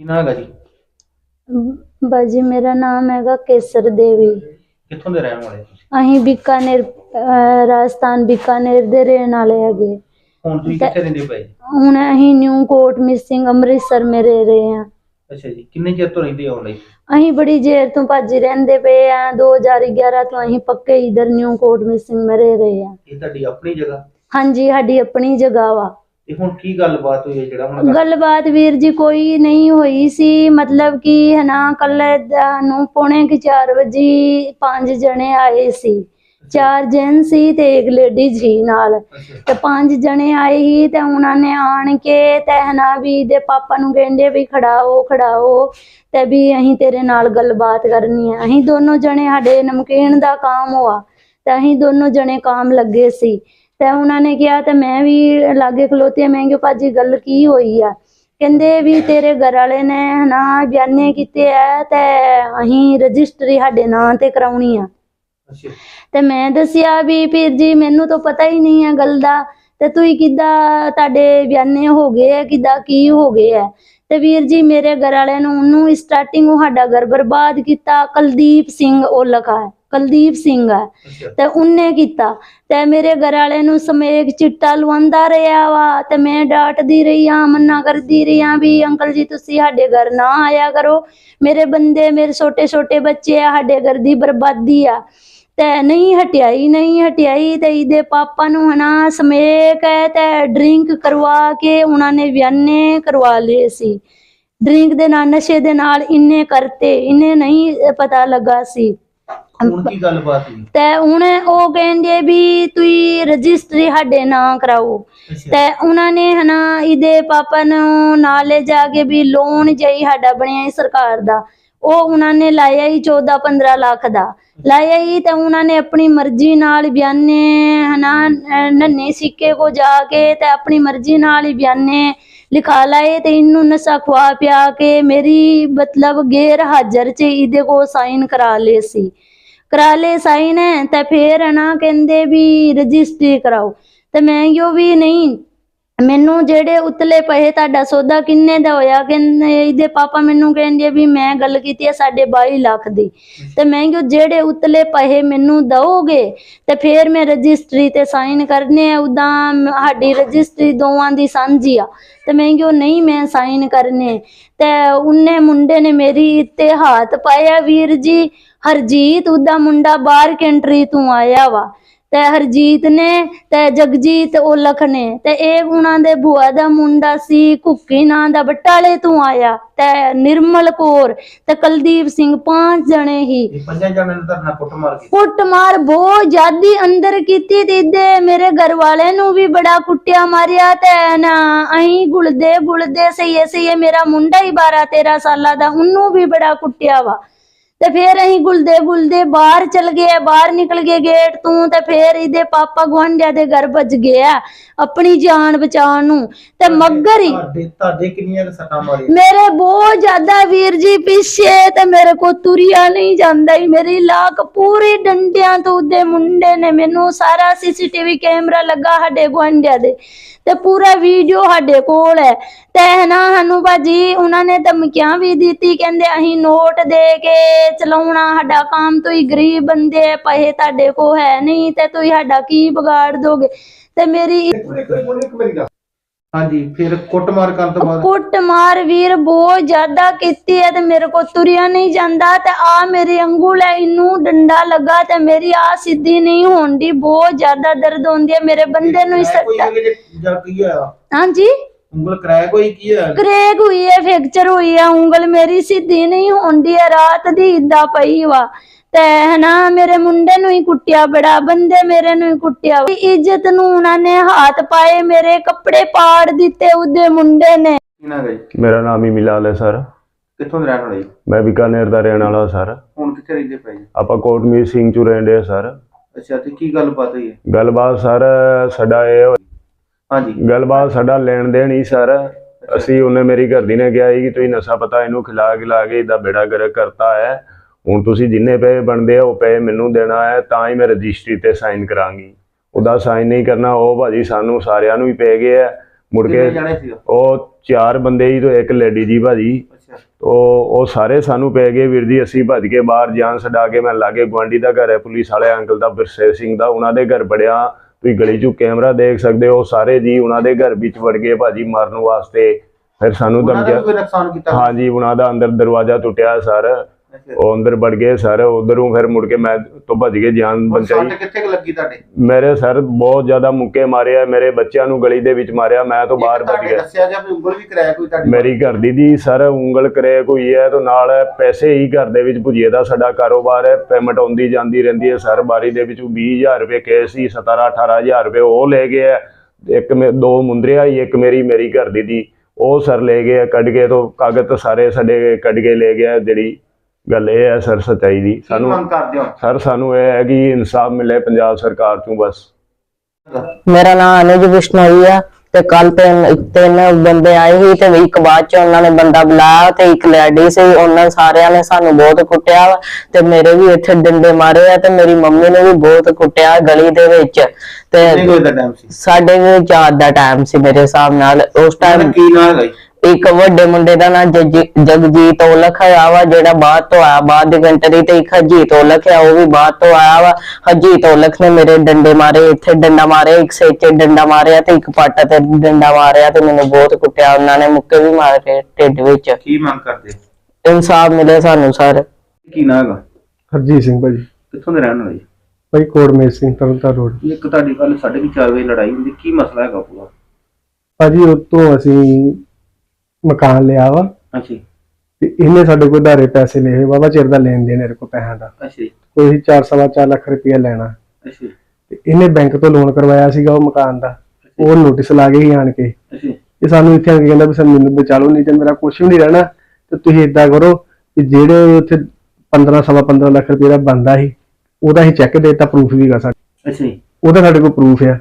ਕੀ ਨਾਂ ਹੈਗਾ ਜੀ? ਬਾਜੀ ਮੇਰਾ ਨਾਮ ਹੈਗਾ ਕੇਸਰ ਦੇਵੀ। ਕਿੱਥੋਂ ਦੇ ਰਹਿਣ ਵਾਲੇ ਤੁਸੀਂ? ਅਸੀਂ ਬੀਕਾਨੇਰ ਅਹ ਰਾਜਸਥਾਨ ਬੀਕਾਨੇਰ ਦੇ ਰਹਿਣ ਵਾਲੇ ਹੈਗੇ। ਹੁਣ ਤੁਸੀਂ ਕਿੱਥੇ ਰਹਿੰਦੇ ਪਏ ਜੀ? ਹੁਣ ਅਸੀਂ ਨਿਊ ਕੋਟ ਮਿਸਿੰਗ ਅੰਮ੍ਰਿਤਸਰ ਮੇ ਰਹਿ ਰਹੇ ਹਾਂ। ਅੱਛਾ ਜੀ ਕਿੰਨੇ ਚਿਰ ਤੋਂ ਰਹਿੰਦੇ ਹੋ ਲਈ? ਅਸੀਂ ਬੜੀ ਜੇਰ ਤੋਂ ਭੱਜ ਰਹਿੰਦੇ ਪਏ ਆ 2011 ਤੋਂ ਅਸੀਂ ਪੱਕੇ ਇਧਰ ਨਿਊ ਕੋਟ ਮਿਸਿੰਗ ਮੇ ਰਹਿ ਰਹੇ ਹਾਂ। ਇਹ ਤੁਹਾਡੀ ਆਪਣੀ ਜਗ੍ਹਾ? ਹਾਂਜੀ ਸਾਡੀ ਆਪਣੀ ਜਗ੍ਹਾ ਵਾ। ਤੇ ਹੁਣ ਕੀ ਗੱਲਬਾਤ ਹੋਈ ਹੈ ਜਿਹੜਾ ਹੁਣ ਗੱਲਬਾਤ ਵੀਰ ਜੀ ਕੋਈ ਨਹੀਂ ਹੋਈ ਸੀ ਮਤਲਬ ਕਿ ਹਨਾ ਕੱਲ ਨੂੰ ਪੌਣੇ ਕਿ 4 ਵਜੇ ਪੰਜ ਜਣੇ ਆਏ ਸੀ। ਚਾਰ ਜੈਨ ਸੀ ਤੇ ਇੱਕ ਲੇਡੀ ਸੀ ਨਾਲ। ਤੇ ਪੰਜ ਜਣੇ ਆਏ ਸੀ ਤੇ ਉਹਨਾਂ ਨੇ ਆਣ ਕੇ ਤੇ ਹਨਾ ਵੀ ਦੇ ਪਾਪਾ ਨੂੰ ਕਹਿੰਦੇ ਵੀ ਖੜਾਓ ਖੜਾਓ ਤੇ ਵੀ ਅਸੀਂ ਤੇਰੇ ਨਾਲ ਗੱਲਬਾਤ ਕਰਨੀ ਹੈ ਅਸੀਂ ਦੋਨੋਂ ਜਣੇ ਸਾਡੇ ਨਮਕੀਨ ਦਾ ਕੰਮ ਹੋਆ ਤੇ ਅਸੀਂ ਦੋਨੋਂ ਜਣੇ ਕੰਮ ਲੱਗੇ ਸੀ। ਤੇ ਉਹਨਾਂ ਨੇ ਕਿਹਾ ਤੇ ਮੈਂ ਵੀ ਲਾਗੇ ਖਲੋਤੀ ਮੈਂ ਕਿਹਾ ਭਾਜੀ ਗੱਲ ਕੀ ਹੋਈ ਆ? ਕਹਿੰਦੇ ਵੀ ਤੇਰੇ ਘਰ ਵਾਲੇ ਨੇ ਹਨਾ ਬਿਆਨੇ ਕੀਤੇ ਐ ਤੇ ਅਸੀਂ ਰਜਿਸਟਰੀ ਸਾਡੇ ਨਾਂ ਤੇ ਕਰਾਉਣੀ ਆ। ਤੇ ਮੈਂ ਦੱਸਿਆ ਵੀ ਵੀਰ ਜੀ ਮੈਨੂੰ ਤਾਂ ਪਤਾ ਹੀ ਨਹੀਂ ਹੈ ਗੱਲ ਦਾ। ਤੇ ਤੁਸੀਂ ਕਿੱਦਾਂ ਤੁਹਾਡੇ ਬਿਆਨੇ ਹੋ ਗਏ ਆ ਕਿੱਦਾਂ ਕੀ ਹੋ ਗਏ ਆ? ਤੇ ਵੀਰ ਜੀ ਮੇਰੇ ਘਰ ਵਾਲਿਆਂ ਨੂੰ ਉਹਨੂੰ ਸਟਾਰਟਿੰਗ ਉਹ ਸਾਡਾ ਘਰ ਬਰਬਾਦ ਕੀਤਾ ਕੁਲਦੀਪ ਸਿੰਘ ਉਹ ਲਖਾ ਹੈ ਕੁਲਦੀਪ ਸਿੰਘ ਅੱਛਾ। ਤੇ ਉਹਨੇ ਕੀਤਾ। ਤੇ ਮੇਰੇ ਘਰ ਵਾਲੇ ਨੂੰ ਸਮੇਕ ਚਿੱਟਾ ਲਵਾਉਂਦਾ ਰਿਹਾ ਵਾ। ਤੇ ਮੈਂ ਡਾਂਟਦੀ ਰਹੀ ਆ ਮੰਨਾ ਕਰਦੀ ਰਹੀ ਆ ਵੀ ਅੰਕਲ ਜੀ ਤੁਸੀਂ ਸਾਡੇ ਘਰ ਨਾ ਆਇਆ ਕਰੋ। ਮੇਰੇ ਬੰਦੇ ਮੇਰੇ ਛੋਟੇ ਛੋਟੇ ਬੱਚੇ ਆ ਸਾਡੇ ਘਰ ਦੀ ਬਰਬਾਦੀ ਆ। ਤੇ ਨਹੀਂ ਹਟਿਆਈ ਨਹੀਂ ਹਟਿਆਈ ਤੇ ਇਹਦੇ ਪਾਪਾ ਨੂੰ ਹਨਾ ਸਮੇਕ ਹੈ ਤੇ ਡਰਿੰਕ ਕਰਵਾ ਕੇ ਉਹਨਾਂ ਨੇ ਬਿਆਨੇ ਕਰਵਾ ਲਏ ਸੀ। ਡਰਿੰਕ ਦੇ ਨਾਲ ਨਸ਼ੇ ਦੇ ਨਾਲ ਇੰਨੇ ਕਰਤੇ। ਇਹਨੇ ਨਹੀਂ ਪਤਾ ਲੱਗਾ ਸੀ। ਹੁਣ ਕੀ ਗੱਲਬਾਤ ਤੇ ਹੁਣ ਉਹ ਕਹਿੰਦੇ ਵੀ ਤੁਸੀਂ ਰਜਿਸਟਰੀ ਸਾਡੇ ਨਾਂ ਕਰਾਓ। ਤੇ ਉਹਨਾਂ ਨੇ ਹਨਾ ਇਹਦੇ ਪਾਪਾ ਨੂੰ ਨਾਲ ਲੈ ਜਾ ਕੇ ਵੀ ਲੋਨ ਜਈ ਸਾਡਾ ਬਣਿਆ ਸੀ ਸਰਕਾਰ ਦਾ। ਉਹ ਉਹਨਾਂ ਨੇ ਲਾਇਆ ਹੀ 14 15 ਲੱਖ ਦਾ। ਲਾਇਆ ਹੀ ਤੇ ਉਹਨਾਂ ਨੇ ਆਪਣੀ ਮਰਜ਼ੀ ਨਾਲ ਬਿਆਨੇ ਹਨਾ ਨੰਨੇ ਸਿੱਕੇ ਕੋ ਜਾ ਕੇ ਤੇ ਆਪਣੀ ਮਰਜ਼ੀ ਨਾਲ ਹੀ ਬਿਆਨੇ ਲਿਖਾ ਲਾਏ ਤੇ ਇਹਨੂੰ ਨਸ਼ਾ ਖਵਾ ਪਿਆ ਕੇ ਮੇਰੀ ਮਤਲਬ ਗੈਰ ਹਾਜ਼ਰ ਚ ਇਹਦੇ ਕੋ ਸਾਈਨ ਕਰਾ ਲਏ ਸੀ। ਕਰਾ ਲਏ ਸਾਈਨ ਤੇ ਫੇਰ ਨਾ ਕਹਿੰਦੇ ਵੀ ਰਜਿਸਟਰੀ ਕਰਾਓ। ਤੇ ਮੈਂ ਕਿਹਾ ਵੀ ਨਹੀਂ ਮੈਨੂੰ ਜਿਹੜੇ ਉਤਲੇ ਪੈਸੇ ਤੁਹਾਡਾ ਸੌਦਾ ਕਿੰਨੇ ਦਾ ਹੋਇਆ? ਕਹਿੰਦੇ ਇਹਦੇ ਪਾਪਾ ਮੈਨੂੰ ਕਹਿੰਦੇ ਵੀ ਮੈਂ ਗੱਲ ਕੀਤੀ ਹੈ ਸਾਡੇ 22 ਲੱਖ ਦੀ। ਤੇ ਮੈਂ ਕਿਹਾ ਜਿਹੜੇ ਉਤਲੇ ਪੈਸੇ ਮੈਨੂੰ ਦਓਗੇ, ਤੇ ਫੇਰ ਮੈਂ ਰਜਿਸਟਰੀ ਤੇ ਸਾਈਨ ਕਰਨੇ ਆ ਉਦਾਂ ਸਾਡੀ ਰਜਿਸਟਰੀ ਦੋਵਾਂ ਦੀ ਸਾਂਝੀ ਆ। ਤੇ ਮੈਂ ਕਿਹਾ ਨਹੀਂ, ਮੈਂ ਸਾਈਨ ਕਰਨੇ। ਤੇ ਉਹਨੇ ਮੁੰਡੇ ਨੇ ਮੇਰੀ ਤੇ ਹੱਥ ਪਾਇਆ, ਵੀਰ ਜੀ, ਹਰਜੀਤ, ਉਹਦਾ ਮੁੰਡਾ ਬਾਹਰ ਕੰਟਰੀ ਤੋਂ ਆਇਆ ਵਾ। ਤੇ ਹਰਜੀਤ ਨੇ ਤੇ ਜਗਜੀਤ ਉਲਖ ਨੇ ਤੇ ਇਹ ਉਹਨਾਂ ਦੇ ਭੂਆ ਦਾ ਮੁੰਡਾ ਸੀ ਕੁੱਕੀ ਨਾਂ ਦਾ ਬਟਾਲੇ ਤੋਂ ਆਇਆ ਤੇ ਨਿਰਮਲ ਕੌਰ ਤੇ ਕੁਲਦੀਪ ਸਿੰਘ ਪੰਜ ਜਣੇ ਹੀ। ਇਹ ਪੰਜਾਂ ਜਣਿਆਂ ਨੇ ਧਰਨਾ ਕੁੱਟ ਮਾਰ ਕੇ ਕੁੱਟਮਾਰ ਬਹੁਤ ਜ਼ਿਆਦੀ ਅੰਦਰ ਕੀਤੀ ਤੇ ਇਹਦੇ ਮੇਰੇ ਘਰ ਵਾਲੇ ਨੂੰ ਵੀ ਬੜਾ ਕੁੱਟਿਆ ਮਾਰਿਆ ਤੇ ਨਾ ਅਹੀਂ ਗੁਲਦੇ ਗੁਲਦੇ ਸਹੀ ਸਹੀ ਮੇਰਾ ਮੁੰਡਾ ਹੀ 12 13 ਸਾਲਾਂ ਦਾ ਉਹਨੂੰ ਵੀ ਬੜਾ ਕੁੱਟਿਆ ਵਾ। ਤੇ ਫੇਰ ਅਸੀਂ ਗੁਲਦੇ ਗੁਲਦੇ ਬਾਹਰ ਚਲ ਗਏ ਬਾਹਰ ਨਿਕਲ ਗਏ ਗੇਟ ਤੋਂ ਤੇ ਫੇਰ ਇਹਦੇ ਪਾਪਾ ਗੁਆਂਢੀਆਂ ਦੇ ਘਰ ਭੱਜ ਗਿਆ ਆਪਣੀ ਜਾਨ ਬਚਾਉਣ ਨੂੰ ਤੇ ਮੱਗਰ ਹੀ ਤੁਹਾਡੇ ਤੁਹਾਡੇ ਕਿੰਨੀਆਂ ਕੁ ਸੱਟਾਂ ਮਾਰੀਆਂ? ਮੇਰੇ ਬਹੁਤ ਜ਼ਿਆਦਾ ਵੀਰ ਜੀ ਪਿੱਛੇ ਤੇ ਮੇਰੇ ਕੋ ਤੁਰਿਆ ਨਹੀਂ ਜਾਂਦਾ ਹੀ ਮੇਰੀ ਲਾਕ ਪੂਰੀ ਡੰਡਿਆਂ ਤੋਂ ਉਹਦੇ ਮੁੰਡੇ ਨੇ ਮੈਨੂੰ ਸਾਰਾ ਸੀਸੀਟੀਵੀ ਕੈਮਰਾ ਲੱਗਾ ਸਾਡੇ ਗੁਆਂਢੀਆਂ ਦੇ। ਤੇ ਪੂਰਾ ਵੀਡੀਓ ਸਾਡੇ ਕੋਲ ਹੈ। ਤੇ ਹਨਾ ਸਾਨੂੰ ਭਾਜੀ ਉਹਨਾਂ ਨੇ ਧਮਕੀਆਂ ਵੀ ਦਿੱਤੀ ਕਹਿੰਦੇ ਅਸੀਂ ਨੋਟ ਦੇ ਕੇ ਚਲਾਉਣਾ ਸਾਡਾ ਕੰਮ ਤੁਸੀਂ ਗਰੀਬ ਬੰਦੇ ਆ, ਪੈਸੇ ਤੁਹਾਡੇ ਕੋ ਹੈ ਨਹੀਂ ਤੇ ਤੁਸੀਂ ਸਾਡਾ ਕੀ ਵਿਗਾੜ ਦੋਗੇ? ਤੇ ਮੇਰੀ ਹਾਂਜੀ ਫਿਰ ਕੁੱਟ ਮਾਰ ਕਰਨ ਤੋਂ ਬਾਅਦ? ਕੁੱਟ ਮਾਰ ਵੀਰ ਬਹੁਤ ਜ਼ਿਆਦਾ ਕੀਤੀ ਹੈ ਤੇ ਮੇਰੇ ਕੋ ਤੁਰਿਆ ਨਹੀਂ ਜਾਂਦਾ ਤੇ ਆ ਮੇਰੀ ਅੰਗੂਲ ਹੈ ਇਹਨੂੰ ਡੰਡਾ ਲੱਗਾ ਤੇ ਮੇਰੀ ਆ ਸਿੱਧੀ ਨਹੀਂ ਹੋਣਦੀ ਬਹੁਤ ਜ਼ਿਆਦਾ ਦਰਦ ਹੁੰਦੀ ਹੈ ਮੇਰੇ ਬੰਦੇ ਨੂੰ ਹੀ ਕੀ ਹੋਇਆ? ਹਾਂਜੀ? ਉਂਗਲ ਕਿਰਾਇਆ ਕੋਈ ਕੀ ਹੋਇਆ? ਕਰੇਕ ਹੋਈ ਹੈ ਫ੍ਰੈਕਚਰ ਹੋਈ ਹੈ ਉਂਗਲ ਮੇਰੀ ਸਿੱਧੀ ਨਹੀਂ ਹੁੰਦੀ ਹੈ ਰਾਤ ਦੀ ਇਦਾਂ ਪਈ ਵਾ। ਤੇ ਹਨਾ ਮੇਰੇ ਮੁੰਡੇ ਨੂੰ ਹੀ ਕੁੱਟਿਆ ਬੜਾ ਬੰਦੇ ਮੇਰੇ ਨੂੰ ਹੀ ਕੁੱਟਿਆ। ਵਾ। ਇੱਜ਼ਤ ਨੂੰ ਉਹਨਾਂ ਨੇ ਹੱਥ ਪਾਏ ਮੇਰੇ ਕੱਪੜੇ ਪਾੜ ਦਿੱਤੇ ਉਹਦੇ ਮੁੰਡੇ ਨੇ। ਗਈ ਮੇਰਾ ਨਾਮ ਹੀ ਮਿਲਾਲ ਹੈ ਸਰ। ਕਿੱਥੋਂ ਦੇ ਰਹਿਣ ਵਾਲੇ ਜੀ? ਮੈਂ ਬੀਕਾਨੇਰ ਦਾ ਰਹਿਣ ਵਾਲਾ ਸਰ। ਹੁਣ ਕਿੱਥੇ ਰਹਿੰਦੇ ਪਏ ਜੀ? ਆਪਾਂ ਕੋਟਮੀਰ ਸਿੰਘ ਚ ਰਹਿੰਦੇ ਆ ਸਰ। ਅੱਛਾ ਤੇ ਕੀ ਗੱਲਬਾਤ ਹੋਈ ਹੈ? ਗੱਲਬਾਤ ਸਰ ਸਾਡਾ ਇਹ ਹੋਈ- ਹਾਂਜੀ ਗੱਲਬਾਤ ਸਾਡਾ ਲੈਣ ਦੇਣ ਹੀ ਸਰ। ਅਸੀਂ ਉਹਨੇ ਮੇਰੀ ਘਰ ਦੀ ਨੇ ਕਿਹਾ ਸੀ ਕਿ ਤੁਸੀਂ ਨਸ਼ਾ ਪਤਾ ਇਹਨੂੰ ਖਿਲਾ ਖਿਲਾ ਕੇ ਇਹਦਾ ਬੇੜਾ ਗਰਕ ਕਰਤਾ ਹੈ। ਹੁਣ ਤੁਸੀਂ ਜਿੰਨੇ ਪੈਸੇ ਬਣਦੇ ਆ ਉਹ ਪੈਸੇ ਮੈਨੂੰ ਦੇਣਾ ਹੈ ਤਾਂ ਹੀ ਮੈਂ ਰਜਿਸਟਰੀ ਤੇ ਸਾਈਨ ਕਰਾਂਗੀ। ਉਹਦਾ ਸਾਈਨ ਨਹੀਂ ਕਰਨਾ ਉਹ ਭਾਜੀ ਸਾਨੂੰ ਸਾਰਿਆਂ ਨੂੰ ਹੀ ਪੈ ਗਏ ਆ। ਮੁੜ ਕੇ ਉਹ ਚਾਰ ਬੰਦੇ ਹੀ ਤੋਂ ਇੱਕ ਲੇਡੀ ਜੀ ਭਾਜੀ। ਉਹ ਉਹ ਸਾਰੇ ਸਾਨੂੰ ਪੈ ਗਏ ਵੀਰ ਜੀ ਅਸੀਂ ਭੱਜ ਕੇ ਬਾਹਰ ਜਾਨ ਛਡਾ ਕੇ ਮੈਂ ਲਾਗੇ ਗੁਆਂਢੀ ਦਾ ਘਰ ਹੈ ਪੁਲਿਸ ਵਾਲੇ ਅੰਕਲ ਦਾ ਬਿਰਸੇਵ ਸਿੰਘ ਦਾ ਉਹਨਾਂ ਦੇ ਘਰ ਬੜਿਆ। ਤੁਸੀਂ ਗਲੀ 'ਚੋਂ ਕੈਮਰਾ ਦੇਖ ਸਕਦੇ ਹੋ ਸਾਰੇ ਜੀ ਉਹਨਾਂ ਦੇ ਘਰ ਵਿੱਚ ਵੜ ਗਏ ਭਾਜੀ ਮਾਰਨ ਵਾਸਤੇ। ਫਿਰ ਸਾਨੂੰ ਧਮਕੀਆਂ ਹਾਂਜੀ ਉਹਨਾਂ ਦਾ ਅੰਦਰ ਦਰਵਾਜ਼ਾ ਟੁੱਟਿਆ ਸਰ। ਉਹ ਅੰਦਰ ਵੜ ਗਏ ਸਰ ਉਧਰੋਂ ਫਿਰ ਮੁੜ ਕੇ ਮੈਂ ਤੋਂ ਭੱਜ ਕੇ ਜਾਨ ਬਚਾਈ। ਕਿੱਥੇ ਲੱਗੀ ਤੁਹਾਡੇ? ਮੇਰੇ ਸਰ ਬਹੁਤ ਜ਼ਿਆਦਾ ਮੁੱਕੇ ਮਾਰਿਆ ਮੇਰੇ ਬੱਚਿਆਂ ਨੂੰ ਗਲੀ ਦੇ ਵਿੱਚ ਮਾਰਿਆ ਮੈਂ ਤਾਂ ਬਾਹਰ ਭੱਜ ਗਿਆ। ਦੱਸਿਆ ਗਿਆ ਵੀ ਉਂਗਲ ਵੀ ਕਰਾਇਆ ਕੋਈ ਤੁਹਾਡੀ ਮੇਰੀ ਘਰ ਦੀ ਦੀ ਸਰ ਉਂਗਲ ਕਰੇ ਕੋਈ ਹੈ ਤਾਂ ਨਾਲ ਪੈਸੇ ਹੀ ਘਰ ਦੇ ਵਿੱਚ ਭੁਜੀਏ ਦਾ ਸਾਡਾ ਕਾਰੋਬਾਰ ਹੈ ਪੇਮੈਂਟ ਆਉਂਦੀ ਜਾਂਦੀ ਰਹਿੰਦੀ ਹੈ ਸਰ ਬਾਰੀ ਦੇ ਵਿੱਚੋਂ 20000 ਰੁਪਏ ਕੇਸ ਸੀ 17 18000 ਰੁਪਏ ਉਹ ਲੈ ਗਏ ਹੈ। ਇੱਕ ਮੇ ਦੋ ਮੁੰਦਰਿਆ ਹੀ ਇੱਕ ਮੇਰੀ ਮੇਰੀ ਘਰ ਦੀ ਦੀ ਉਹ ਸਰ ਲੈ ਗਏ ਕੱਢ ਕੇ ਤੋਂ ਕਾਗਜ਼ ਸਾਰੇ ਸਾਡੇ ਕੱਢ ਕੇ ਲੈ ਗਿਆ ਜਿਹੜੀ ਗੱਲ ਇਹ ਹੈ ਸਰ ਸੱਚਾਈ ਦੀ। ਸਾਨੂੰ ਮੰਗ ਕਰਦੇ ਹੋ? ਸਰ ਸਾਨੂੰ ਇਹ ਹੈ ਕਿ ਇਨਸਾਫ ਮਿਲੇ ਪੰਜਾਬ ਸਰਕਾਰ ਤੋਂ ਬਸ। ਮੇਰਾ ਨਾਮ ਅਨੁਜ ਬਿਸ਼ਨੋਈ ਆ ਤੇ ਕੱਲ ਤਿੰਨ ਤਿੰਨ ਬੰਦੇ ਆਏ ਸੀ ਤੇ ਇੱਕ ਬਾਅਦ ਚ ਉਹਨਾਂ ਨੇ ਬੰਦਾ ਬੁਲਾਇਆ ਤੇ ਇੱਕ ਲੈਡੀ ਸੀ। ਉਹਨਾਂ ਸਾਰਿਆਂ ਨੇ ਸਾਨੂੰ ਬਹੁਤ ਕੁੱਟਿਆ ਤੇ ਮੇਰੇ ਵੀ ਇੱਥੇ ਡੰਡੇ ਮਾਰੇ ਆ ਤੇ ਮੇਰੀ ਮੰਮੀ ਨੇ ਵੀ ਬਹੁਤ ਕੁੱਟਿਆ ਗਲੀ ਦੇ ਵਿੱਚ। ਤੇ ਕਿੰਨੇ ਕੋਈ ਦਾ ਟਾਈਮ ਸੀ? ਸਾਡੇ ਵੀ ਚਾਰ ਦਾ ਟਾਈਮ ਸੀ ਮੇਰੇ ਹਿਸਾਬ ਨਾਲ। ਉਸ ਟਾਈਮ ਕੀ ਨਾਂ ਹੈਗਾ ਜੀ? ਇੱਕ ਵੱਡੇ ਮੁੰਡੇ ਦਾ ਨਾਂ ਜੱਜੀ- ਜਗਜੀਤ ਔਲਖ ਆ ਵਾ ਜਿਹੜਾ ਬਾਅਦ ਤੋਂ ਆਇਆ ਬਾਅਦ ਦੀ ਕੰਟਰੀ ਤੇ ਇੱਕ ਹਰਜੀਤ ਔਲਖ ਆ ਉਹ ਵੀ ਬਾਅਦ ਤੋਂ ਆਇਆ ਵਾ। ਹਰਜੀਤ ਔਲਖ ਨੇ ਮੇਰੇ ਡੰਡੇ ਮਾਰੇ ਇੱਥੇ ਡੰਡਾ ਮਾਰਿਆ ਇੱਕ ਸਿਰ 'ਚ ਡੰਡਾ ਮਾਰਿਆ ਤੇ ਇੱਕ ਪੱਟ ਤੇ ਡੰਡਾ ਮਾਰਿਆ ਤੇ ਮੈਨੂੰ ਬਹੁਤ ਕੁੱਟਿਆ। ਉਹਨਾਂ ਨੇ ਮੁੱਕੇ ਵੀ ਮਾਰੇ ਢਿੱਡ ਵਿੱਚ। ਕੀ ਮੰਗ ਕਰਦੇ? ਇਨਸਾਫ ਮਿਲੇ ਸਾਨੂੰ ਸਰ। ਕੀ ਨਾਂ ਹੈਗਾ? ਹਰਜੀਤ ਸਿੰਘ ਭਾਜੀ। ਕਿੱਥੋਂ ਦੇ ਰਹਿਣ ਵਾਲੇ? ਜੀ? ਭਾਈ ਕੋਟਮੇਰ ਸਿੰਘ ਤਰਨਤਾਰਨ ਰੋਡ। ਇੱਕ ਤੁਹਾਡੀ ਕੱਲ ਸਾਡੇ ਵੀ 4 ਵਜੇ ਲੜਾਈ ਹੁੰਦੀ ਕੀ ਮਸਲਾ ਹੈਗਾ ਪੂਰਾ? ਭਾਜੀ ਉਤੋਂ ਅਸੀਂ ਮਕਾਨ ਲਿਆ ਵਾ। ਅੱਛਾ ਤੇ ਇਹਨੇ ਸਾਡੇ ਕੋਲ ਧਾਰੇ ਪੈਸੇ ਲਏ ਹੋਏ ਬਾਬਾ ਚਿਰ ਦਾ ਲੈਣ ਦੇਣ ਮੇਰੇ ਕੋਲ ਪੈਸਿਆਂ ਦਾ। ਅੱਛਾ ਕੋਈ 4.5 ਲੱਖ ਰੁਪਇਆ ਲੈਣਾ। ਅੱਛਾ ਤੇ ਇਹਨੇ ਬੈਂਕ ਤੋਂ ਲੋਨ ਕਰਵਾਇਆ ਸੀਗਾ ਉਹ ਮਕਾਨ ਦਾ। ਉਹ ਨੋਟਿਸ ਲਾ ਗਏ ਆਣ ਕੇ। ਅੱਛਾ ਇਹ ਸਾਨੂੰ ਇੱਥੇ ਆ ਕੇ ਕਹਿੰਦਾ ਵੀ ਸਰ ਮੈਨੂੰ ਬਚਾ ਲਓ ਨਹੀਂ ਤੇ ਮੇਰਾ ਕੁਝ ਵੀ ਨਹੀਂ ਰਹਿਣਾ। ਤੇ ਤੁਸੀਂ ਇਦਾਂ ਕਰੋ ਕਿ ਜਿਹੜੇ ਉੱਥੇ 15 ਸਵਾ 15 ਲੱਖ ਰੁਪਏ ਦਾ ਬੰਦਾ ਸੀ ਉਹਦਾ ਹੀ ਚੈੱਕ ਦੇਤਾ ਪ੍ਰੂਫ ਵੀਗਾ ਸਾਡੇ। ਅੱਛਾ ਜੀ, ਉਹਦਾ ਸਾਡੇ ਕੋਲ ਪ੍ਰੂਫ ਆ।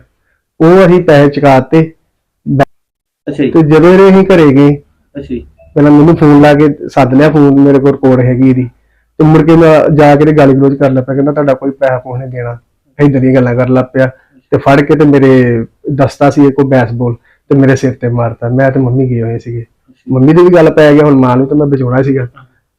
ਉਹ ਅਸੀਂ ਪੈਸੇ ਚੁਕਾਤੇ ਅੱਛਾ ਤੇ ਜਦੋਂ ਇਹ ਅਸੀਂ ਘਰੇ ਗਏ ਅੱਛਾ ਜੀ, ਪਹਿਲਾਂ ਮੈਨੂੰ ਫੋਨ ਲਾ ਕੇ ਸੱਦ ਲਿਆ ਫੋਨ ਮੇਰੇ ਕੋਲ ਰਿਕਾਰਡ ਹੈਗੀ ਇਹਦੀ। ਤੇ ਮੁੜ ਕੇ ਮੈਂ ਜਾ ਕੇ ਤੇ ਗਾਲੀ ਗਲੋਚ ਕਰ ਲੱਗ ਪਿਆ ਕਹਿੰਦਾ ਤੁਹਾਡਾ ਕੋਈ ਪੈਸਾ ਨਹੀਂ ਦੇਣਾ। ਏਦਾਂ ਦੀਆਂ ਗੱਲਾਂ ਕਰਨ ਲੱਗ ਪਿਆ। ਤੇ ਫੜ ਕੇ ਤੇ ਮੇਰੇ ਦਸਤਾ ਸੀ ਇੱਕ ਬੈਸਬਾਲ ਤੇ ਮੇਰੇ ਸਿਰ ਤੇ ਮਾਰਤਾ। ਮੈਂ ਤੇ ਮੰਮੀ ਗਏ ਹੋਏ ਸੀਗੇ। ਮੰਮੀ ਦੀ ਵੀ ਗੱਲ ਪੈ ਗਿਆ ਹੁਣ ਮਾਂ ਨੂੰ ਤਾਂ ਮੈਂ ਬਚਾਉਣਾ ਸੀਗਾ।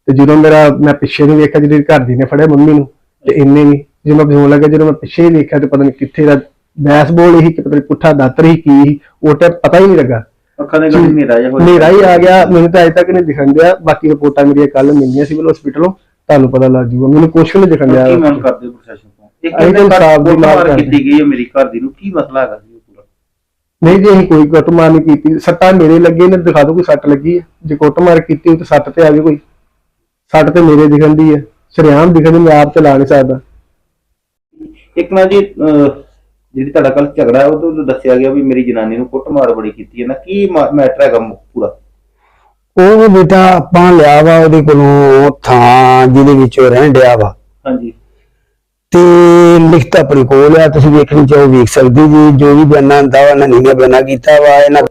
ਤੇ ਜਦੋਂ ਮੇਰਾ ਮੈਂ ਪਿੱਛੇ ਨੂੰ ਵੇਖਿਆ ਜਿਹੜੀ ਘਰ ਦੀ ਨੇ ਫੜਿਆ ਮੰਮੀ ਨੂੰ ਤੇ ਇੰਨੇ ਵੀ ਜਦੋਂ ਮੈਂ ਬਚਾਉਣ ਲੱਗਾ ਜਦੋਂ ਮੈਂ ਪਿੱਛੇ ਹੀ ਵੇਖਿਆ ਤੇ ਪਤਾ ਨਹੀਂ ਕਿੱਥੇ ਦਾ ਬੈਸਬਾਲ ਹੀ ਕਿ ਪਤਾ ਨਹੀਂ ਪੁੱਠਾ ਦਾਤਰ ਹੀ ਕੀ ਉਹ ਤੇ ਪਤਾ ਹੀ ਨਹੀਂ ਲੱਗਾ। ਅੱਖਾਂ ਦੇ ਗੜੀ ਹਨੇਰਾ ਜਿਹਾ ਹੋਇਆ ਹਨੇਰਾ ਹੀ ਆ ਗਿਆ ਮੈਨੂੰ ਤਾਂ ਅਜੇ ਤੱਕ ਨਹੀਂ ਦਿਖਣ ਦਿਆ। ਬਾਕੀ ਰਿਪੋਰਟਾਂ ਮੇਰੀਆਂ ਕੱਲ ਮਿਲਣੀਆਂ ਸਿਵਲ ਹਸਪੀਟਲੋਂ ਤੁਹਾਨੂੰ ਪਤਾ ਲੱਗ ਜੂਗਾ ਮੈਨੂੰ ਕੁਛ ਨਹੀਂ ਦਿਖਣ ਦਿਆ। ਕੀ ਮੰਗ ਕਰਦੇ ਹੋ ਪ੍ਰਸ਼ਾਸਨ ਤੋਂ? ਇੱਕ ਤਾਂ ਇਨਸਾਫ਼ ਦੀ ਕਰਦੇ। ਕੀਤੀ ਗਈ ਹੈ ਮੇਰੀ ਘਰ ਦੀ ਨੂੰ। ਕੀ ਮਸਲਾ ਹੈਗਾ ਜੀ ਪੂਰਾ? ਨਹੀਂ ਜੀ ਅਸੀਂ ਕੋਈ ਕੁੱਟਮਾਰ ਨਹੀਂ ਕੀਤੀ। ਸੱਟਾਂ ਮੇਰੇ ਲੱਗੇ ਨੇ ਦਿਖਾ ਦਿਓ ਕੋਈ ਸੱਟ ਲੱਗੀ ਹੈ। ਜੇ ਕੁੱਟਮਾਰ ਕੀਤੀ ਤਾਂ ਸੱਟ ਤੇ ਆ ਗਈ ਕੋਈ। ਸੱਟ ਤੇ ਮੇਰੇ ਦਿਖਣ ਦੀ ਹੈ। ਸ਼ਰੇਆਮ ਦਿਖਣ ਦੀ ਮੈਂ ਆਪ ਚਲਾ ਨਹੀਂ ਸਕਦਾ। ਇੱਕ ਨਾ ਜੀ ਜਿਹੜੀ ਤੁਹਾਡਾ ਕੱਲ ਝਗੜਾ ਉਹ ਤੋਂ ਦੱਸਿਆ ਗਿਆ ਵੀ ਮੇਰੀ ਜਨਾਨੀ ਨੂੰ ਕੁੱਟਮਾਰ ਬੜੀ ਕੀਤੀ ਹੈ। ਨਾ ਕੀ ਮੈਟਰ ਹੈਗਾ ਪੂਰਾ? ਉਹ ਬੇਟਾ ਆਪਾਂ ਲਿਆ ਵਾ ਉਹਦੇ ਕੋਲੋਂ ਥਾਂ ਜਿਹਦੇ ਵਿੱਚ ਉਹ ਰਹਿਣ ਡਿਆ ਵਾ। ਹਾਂਜੀ। ਤੇ ਲਿਖਤ ਆਪਣੇ ਕੋਲ ਆ ਤੁਸੀਂ ਵੇਖਣੀ ਚਾਹੋ ਵੇਖ ਸਕਦੇ ਜੀ ਜੋ ਵੀ ਬਿਆਨਾ ਹੁੰਦਾ ਵਾ ਨਨੀ ਨੇ ਬਿਆਨਾ ਕੀਤਾ ਵਾ ਇਹਨਾਂ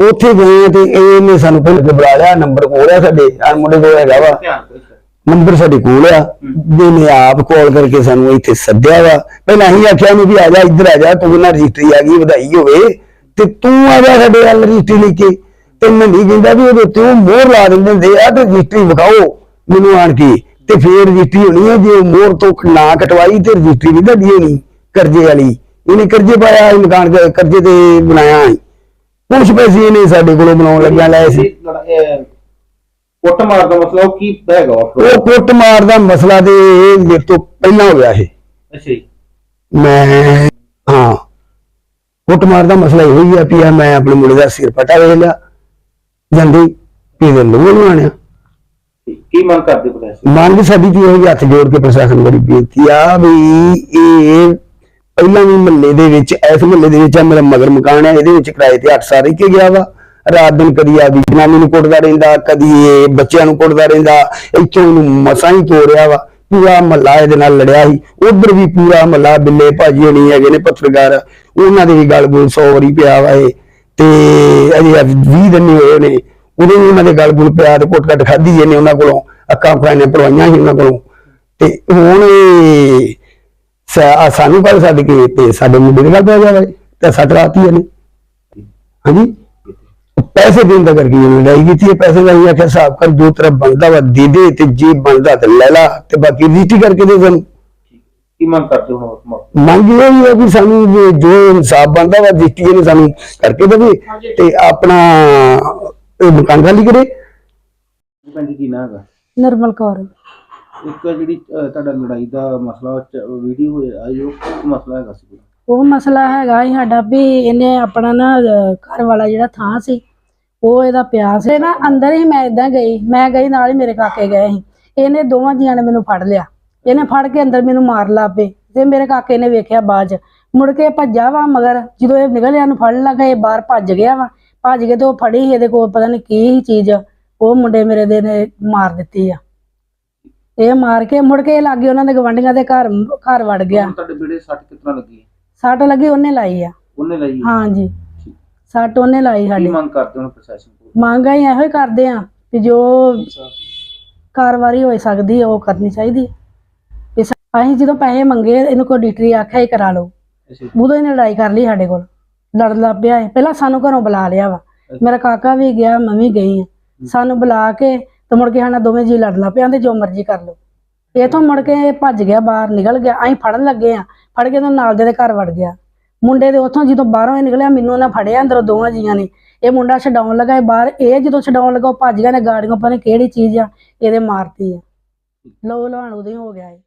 ਉੱਥੇ ਗਏ ਤੇ ਇਹਨੇ ਸਾਨੂੰ ਪਹਿਲਾਂ ਤੇ ਬੁਲਾ ਲਿਆ ਨੰਬਰ ਕੋਲ ਆ ਸਾਡੇ ਆ ਮੁੰਡੇ ਕੋਲ ਹੈਗਾ ਵਾ। ਨੰਬਰ ਸਾਡੇ ਕੋਲ ਆ। ਜਿਹਨੇ ਆਪ ਕਾਲ ਕਰਕੇ ਸਾਨੂੰ ਇੱਥੇ ਸੱਦਿਆ ਵਾ। ਪਹਿਲਾਂ ਅਸੀਂ ਆਖਿਆ ਨੂੰ ਵੀ ਆ ਜਾ ਇੱਧਰ ਆ ਜਾ ਤੂੰ ਨਾ ਰਜਿਸਟਰੀ ਆ ਗਈ ਵਧਾਈ ਹੋਵੇ। ਤੇ ਤੂੰ ਆ ਜਾ ਸਾਡੇ ਵੱਲ ਰਜਿਸਟਰੀ ਲੈ ਕੇ। ਤੇ ਨੰਦੀ ਕਹਿੰਦਾ ਵੀ ਉਹਦੇ ਉਹ ਮੋਹਰ ਲਾ ਦਿੰਦੇ ਹੁੰਦੇ ਆ ਤੇ ਰਜਿਸਟਰੀ ਵਿਖਾਓ ਮੈਨੂੰ ਆਣ ਕੇ। ਤੇ ਫੇਰ ਰਜਿਸਟਰੀ ਹੋਣੀ ਹੈ ਜੇ ਮੋਹਰ ਤੋਂ ਨਾ ਕਟਵਾਈ ਤੇ ਰਜਿਸਟਰੀ ਵੀ ਤੁਹਾਡੀ ਹੋਣੀ ਕਰਜ਼ੇ ਵਾਲੀ। ਇਹਨੇ ਕਰਜ਼ੇ ਪਾਇਆ ਇਹ ਮਕਾਨ ਦੇ ਕਰਜ਼ੇ ਤੇ ਬਣਾਇਆ। ਕੁਛ ਪੈਸੇ ਇਹਨੇ ਸਾਡੇ ਕੋਲੋਂ ਬਣਾਉਣ ਲੱਗਿਆ ਲਏ ਸੀ। ਕੁੱਟਮਾਰ ਦਾ ਮਸਲਾ ਉਹ ਕੀ ਹੈਗਾ ਉਹ ਉਹ ਕੁੱਟਮਾਰ ਦਾ ਮਸਲਾ ਇਹ ਮੇਰੇ ਤੋਂ ਪਹਿਲਾਂ ਹੋ ਗਿਆ ਇਹ। ਅੱਛਾ ਜੀ। ਮੈਂ ਹਾਂ ਕੁੱਟਮਾਰ ਦਾ ਮਸਲਾ ਇਹੋ ਹੀ ਆ ਵੀ ਆ ਮੈਂ ਆਪਣੇ ਮੁੰਡੇ ਦਾ ਸਿਰ ਪਟਾ ਵੇਖ ਲਿਆ ਜਾਂਦੀ ਵੀ ਦੇ ਲੋਨ ਆਣਿਆ ਕੀ ਮੰਗ ਕਰਦੇ ਪ੍ਰਸ਼ਾਸਨ ਮੰਗ ਸਾਡੀ ਤੇ ਇਹ ਹੱਥ ਜੋੜ ਕੇ ਪ੍ਰਸ਼ਾਸਨ ਬੜੀ ਬੇਨਤੀ ਆ ਵੀ ਇਹ ਪਹਿਲਾਂ ਵੀ ਮਹੱਲੇ ਦੇ ਵਿੱਚ ਇਸ ਮਹੱਲੇ ਦੇ ਵਿੱਚ ਆ ਮੇਰਾ ਮਗਰ ਮਕਾਨ ਹੈ ਇਹਦੇ ਵਿੱਚ ਕਿਰਾਏ ਤੇ 8 ਸਾਲ ਰਹਿ ਕੇ ਗਿਆ ਵਾ। ਰਾਤ ਦਿਨ ਕਦੀ ਆਦੀ ਜਨਾਨੀ ਨੂੰ ਕੁੱਟਦਾ ਰਹਿੰਦਾ, ਕਦੀ ਇਹ ਬੱਚਿਆਂ ਨੂੰ ਕੁੱਟਦਾ ਰਹਿੰਦਾ, ਇੱਥੋਂ ਇਹਨੂੰ ਮਸਾਂ ਹੀ ਤੋੜਿਆ ਵਾ, ਪੂਰਾ ਮਹੱਲਾ ਇਹਦੇ ਨਾਲ ਲੜਿਆ ਸੀ। ਉਧਰ ਵੀ ਪੂਰਾ ਮਹੱਲਾ ਬਿੱਲੇ ਭਾਜੀ ਹੋਣੀ ਹੈਗੇ ਨੇ ਪੱਤਰਕਾਰ, ਉਹਨਾਂ ਦੇ ਵੀ ਗੱਲ ਬੋਲ 100 ਵਾਰੀ ਪਿਆ ਵਾ ਇਹ, ਤੇ ਅਜੇ 20 ਦਿਨ ਹੋਏ ਨੇ, ਉਦੋਂ ਵੀ ਉਹਨਾਂ ਦੇ ਗੱਲ ਗੁਲ ਪਿਆ ਤੇ ਕੁੱਟ ਕੱਟ ਖਾਧੀ ਇਹਨੇ ਉਹਨਾਂ ਕੋਲੋਂ, ਅੱਖਾਂ ਫਾਇਨੇ ਪਰਵਾਈਆਂ ਸੀ ਉਹਨਾਂ ਕੋਲੋਂ। ਤੇ ਹੁਣ ਇਹ ਸਾ- ਸਾਨੂੰ ਕੱਲ ਛੱਡ ਕੇ, ਤੇ ਸਾਡੇ ਮੁੰਡੇ ਦੇ ਗੱਲ ਪੈ ਜਾਵੇ ਤੇ ਸੱਟ ਰਾਤੀ ਇਹਨੇ। ਹਾਂਜੀ? ਪੈਸੇ ਦੇਣ ਦਾ ਕਰਕੇ ਇਹ ਲੜਾਈ ਕੀਤੀ ਹੈ ਪੈਸੇ ਦਾ ਹੀ ਆਖਿਆ ਹਿਸਾਬ ਕਰ ਦੋ ਤਰਫ ਬਣਦਾ ਵਾ ਦੇ ਦੇ ਤੇ ਜੇ ਬਣਦਾ ਤੇ ਲੈ ਲਾ ਤੇ ਬਾਕੀ ਰਜਿਸਟਰੀ ਕਰਕੇ ਦੇ ਸਾਨੂੰ ਕੀ ਮੰਗ ਕਰਦੇ ਹੋ ਹੁਣ ਮੰਗ ਇਹ ਵੀ ਹੈ ਕਿ ਸਾਨੂੰ ਜੋ- ਇਨਸਾਫ ਬਣਦਾ ਵਾ ਰਜਿਸਟਰੀ ਨੇ ਸਾਨੂੰ ਕਰਕੇ ਦੇਵੇ ਤੇ ਆਪਣਾ ਇਹ ਮਕਾਨ ਖਾਲੀ ਕਰੇ। ਭੈਣ ਜੀ ਕੀ ਨਾਂ ਹੈਗਾ? ਨਿਰਮਲ ਕੌਰ। ਇੱਕ ਜਿਹੜੀ ਤੁਹਾਡਾ ਲੜਾਈ ਦਾ ਮਸਲਾ ਵੀਡੀਓ ਹੋਇਆ ਆਈ ਉਹ ਮਸਲਾ ਹੈਗਾ ਸੀ। ਉਹ ਮਸਲਾ ਹੈਗਾ ਸੀ ਸਾਡਾ ਵੀ ਇਹਨੇ ਆਪਣਾ ਨਾ ਅਹ, ਘਰ ਵਾਲਾ ਜਿਹੜਾ ਥਾਂ ਸੀ ਉਹ ਇਹਦਾ ਪਿਆ ਸੀ। ਨਾ ਅੰਦਰ ਹੀ ਮੈਂ ਇਦਾਂ ਗਈ ਮੈਂ ਗਈ ਨਾਲ ਹੀ ਮੇਰੇ ਕਾਕੇ ਗਏ ਸੀ। ਇਹਨੇ ਦੋਵਾਂ ਜੀਆਂ ਨੇ ਮੈਨੂੰ ਫੜ ਲਿਆ। ਇਹਨੇ ਫੜ ਕੇ ਅੰਦਰ ਮੈਨੂੰ ਮਾਰ ਲਾ ਪਏ। ਤੇ ਮੇਰੇ ਕਾਕੇ ਨੇ ਵੇਖਿਆ ਬਾਅਦ ਚ। ਮੁੜ ਕੇ ਭੱਜਾ ਵਾ ਮਗਰ ਜਦੋਂ ਇਹ ਨਿਕਲਿਆ ਨੂੰ ਫੜਨ ਲੱਗਾ ਇਹ ਬਾਹਰ ਭੱਜ ਗਿਆ ਵਾ। ਭੱਜ ਕੇ ਤੇ ਉਹ ਫੜੀ ਸੀ ਇਹਦੇ ਕੋਲ ਪਤਾ ਨਹੀਂ ਕੀ ਸੀ ਚੀਜ਼। ਉਹ ਮੁੰਡੇ ਮੇਰੇ ਦੇ ਨੇ ਮਾਰ ਦਿੱਤੀ ਆ। ਇਹ ਮਾਰ ਕੇ ਮੁੜ ਕੇ ਇਹ ਲਾਗੇ ਉਹਨਾਂ ਦੇ ਗਵੰਡੀਆਂ ਦੇ ਘਰ ਘਰ ਵੜ ਗਿਆ। ਹੁਣ ਤੁਹਾਡੇ ਬੇੜੇ ਸੱਟ ਕਿਤਨਾ ਲੱਗੀ? ਸੱਟ ਲੱਗੀ ਉਹਨੇ ਲਾਈ ਆ। ਉਹਨੇ ਲਈ ਹੈ? ਹਾਂਜੀ। ਸੱਟ ਉਹਨੇ ਲਾਈ ਕੀ ਸਾਡੀ। ਮੰਗ ਕਰਦੇ ਹੋ ਪ੍ਰਸ਼ਾਸਨ ਕੋਲ? ਮੰਗ ਅਸੀਂ ਇਹੋ ਹੀ ਕਰਦੇ ਆ ਕਿ ਜੋ ਕਾਰਵਾਈ ਹੋ ਸਕਦੀ ਹੈ ਉਹ ਕਰਨੀ ਚਾਹੀਦੀ ਹੈ। ਵੀ ਸ- ਅਸੀਂ ਜਦੋਂ ਪੈਸੇ ਮੰਗੇ ਇਹਨੂੰ ਕੋਈ ਡਿਟਰੀ ਆਖਿਆ ਹੀ ਕਰਾ ਲਓ। ਅੱਛਾ। ਉਦੋਂ ਇਹਨੇ ਲੜਾਈ ਕਰ ਲਈ ਸਾਡੇ ਕੋਲ। ਲੜ ਲੱਗ ਪਿਆ ਹੈ ਪਹਿਲਾਂ ਸਾਨੂੰ ਘਰੋਂ ਬੁਲਾ ਲਿਆ ਵਾ। ਮੇਰਾ ਕਾਕਾ ਵੀ ਗਿਆ ਮੈਂ ਵੀ ਗਈ ਆ। ਸਾਨੂੰ ਬੁਲਾ ਕੇ ਤੇ ਮੁੜ ਕੇ ਸਾਡਾ ਦੋਵੇਂ ਜੀ ਲੜ ਲੱਗ ਪਿਆ ਤੇ ਜੋ ਮਰਜ਼ੀ ਕਰ ਲਓ। ਇਹ ਤੋਂ ਮੁੜ ਕੇ ਭੱਜ ਗਿਆ, ਬਾਹਰ ਨਿਕਲ ਗਿਆ, ਅਸੀਂ ਫੜਨ ਲੱਗੇ ਆ ਫੜ ਕੇ ਤੇ ਨਾਲ ਦੇ ਘਰ ਵੜ ਗਿਆ। ਮੁੰਡੇ ਦੇ ਉੱਥੋਂ ਜਦੋਂ ਬਾਹਰੋਂ ਇਹ ਨਿਕਲਿਆ, ਮੈਨੂੰ ਉਹਨਾਂ ਫੜਿਆ, ਅੰਦਰੋਂ ਦੋਵਾਂ ਜੀਆਂ ਨੇ। ਇਹ ਮੁੰਡਾ ਛਡਾਉਣ ਲੱਗਾ, ਇਹ ਬਾਹਰ, ਇਹ ਜਦੋਂ ਛਡਾਉਣ ਲੱਗਾ, ਉਹ ਭੱਜ ਗਿਆ ਨੇ ਗਾੜੀਆਂ, ਪਤਾ ਨੀ ਕਿਹੜੀ ਚੀਜ਼ ਆ, ਇਹਦੇ ਮਾਰਤੀ ਆ। ਲੋ ਲਹਾਣ ਉਦੋਂ ਹੀ ਹੋ ਗਿਆ ਇਹ।